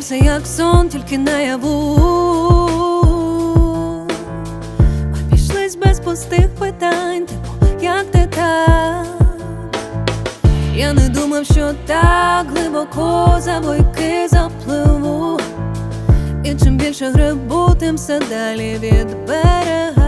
все як сон, тільки наяву. Обійшлись без пустих питань, типу, як ти там? Я не думав, що так глибоко за бойки запливу. І чим більше грибу, тим все далі від берега.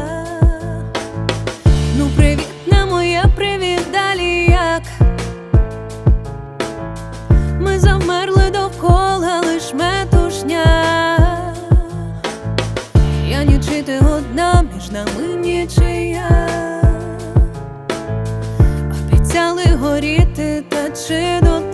Та чи дотла.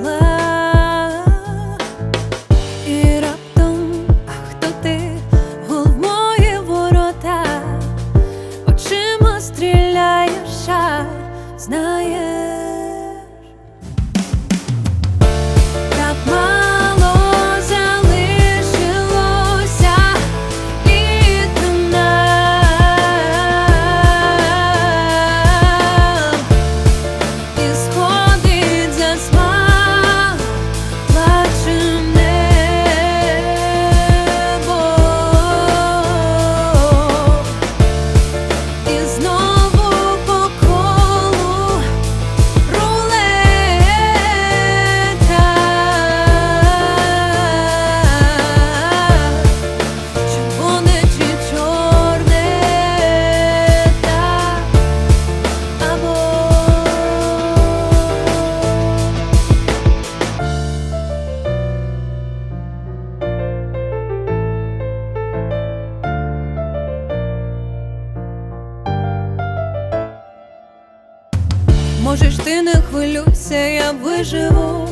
Можеш ти не хвилюйся, я виживу.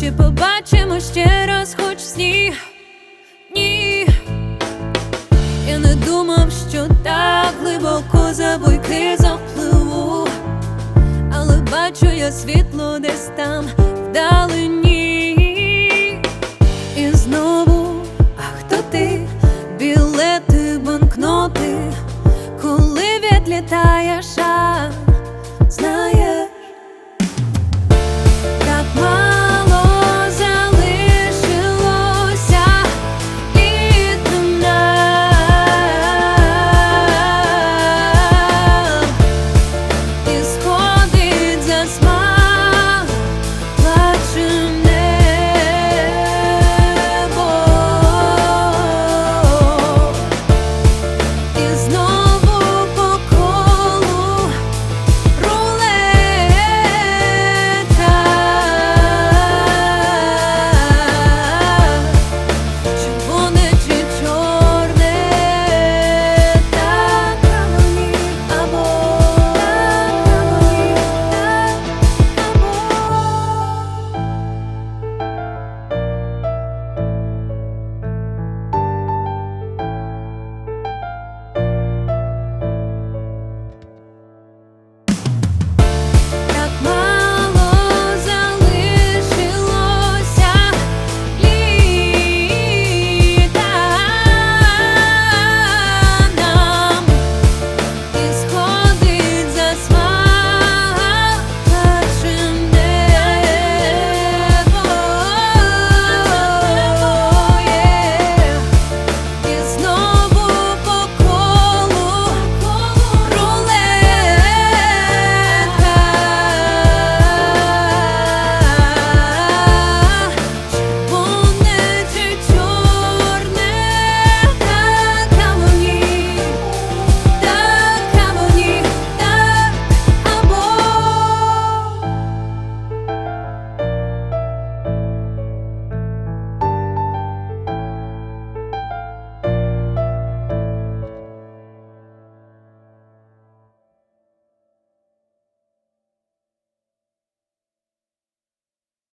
Чи побачимо ще раз хоч сніг? Ні. Я не думав, що так глибоко за буйки запливу, але бачу я світло десь там вдалині.